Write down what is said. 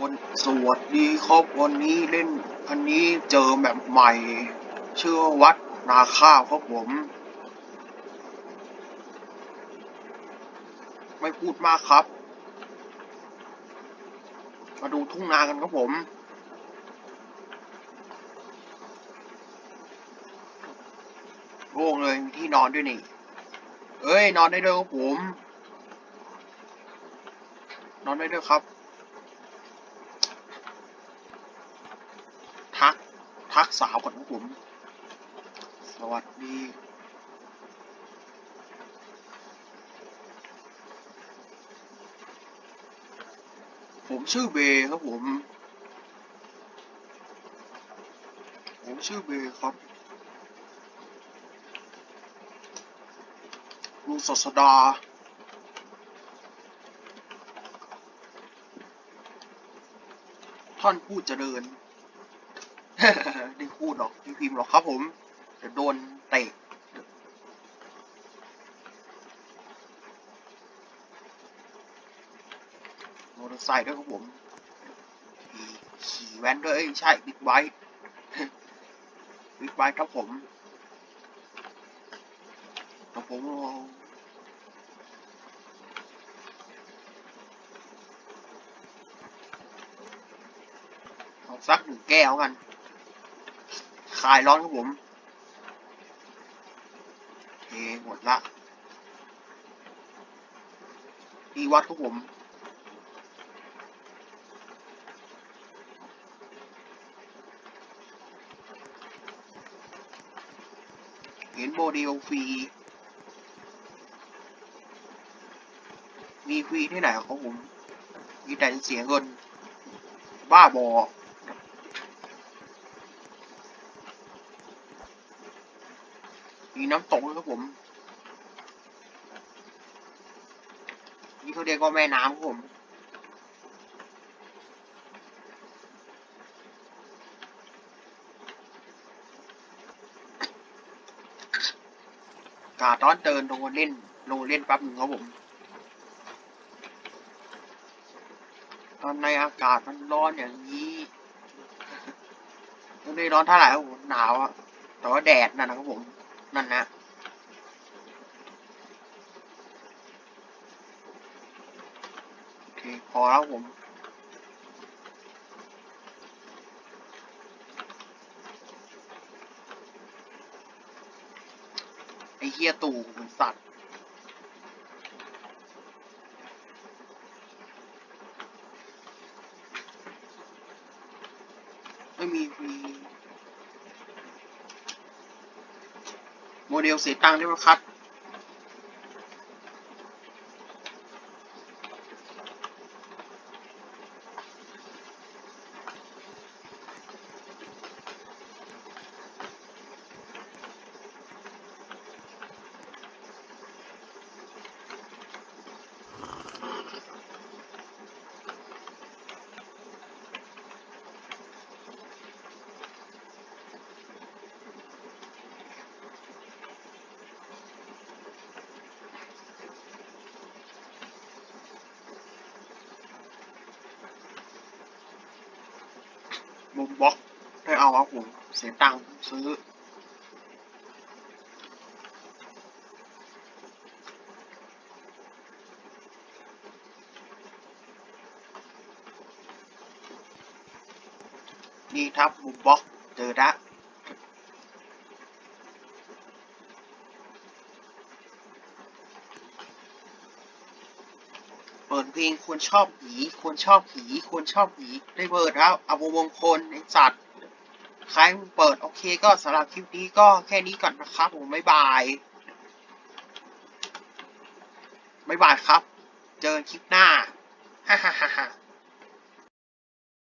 วันสวัสดีครับวันนี้เล่นอันนี้เจอแบบใหม่ ชื่อวัดนาข้าวครับผม ไม่พูดมากครับ มาดูทุ่งนากันครับผมโล่งเลยที่นอนด้วยนี่ เอ้ย นอนได้ด้วยครับผม นอนได้ด้วยครับ ทัก ทักสาวก่อนผม สวัสดีผมชื่อเบย์ครับผม ผมชื่อเบย์ครับลุงศาสดา ท่านพูดเจริญ ได้พูดหรอกพิมพ์หรอกครับผมเดี๋ยวโดนเตะมอเตอร์ไซค์ด้วยครับผม ขี่แว้นด้วยเอ้ยใช่บิ๊กไบค์บิ๊กไบค์ครับผมครับผมเอาสักหนึ่งแก้วกัน คลายร้อนครับผมเทหมดละที่วัดครับผมเห็นโมเดลฟรีมีฟรีที่ไหนครับผมมีแต่เสียเงิน บ้าบอ มีน้ำตกด้วยครับผม นี่เขาเรียกว่าแม่น้ำครับผมกาตอนเดินลงเล่นลงเล่นแป๊บหนึ่งครับผม ตอนในอากาศมันร้อนอย่างนี้ตอนนี้ร้อนเท่าไหร่ครับผมหนาวอะแต่ว่าแดดนั่นนะครับผม นั่นนะโอเคพอแล้วผมไอ้เฮียตู่มันสัตว์ไม่มีฟ โมเดลสีตังค์ได้ไหมครั บมุมบ็อกได้เอาครับผมเสียตังค์ซื้อ นี่ครับมุมบ็อกเจอละ ปิดเพลงควรชอบผีควรชอบผีควรชอบผีได้เปิดแล้วอาวมงคลไอสัตว์ใครมึงเปิดโอเคก็สำหรับคลิปนี้ก็แค่นี้ก่อนนะครับผมบ๊ายบายบ๊ายบายครับ เจอคลิปหน้าฮ่าฮ่าฮ่า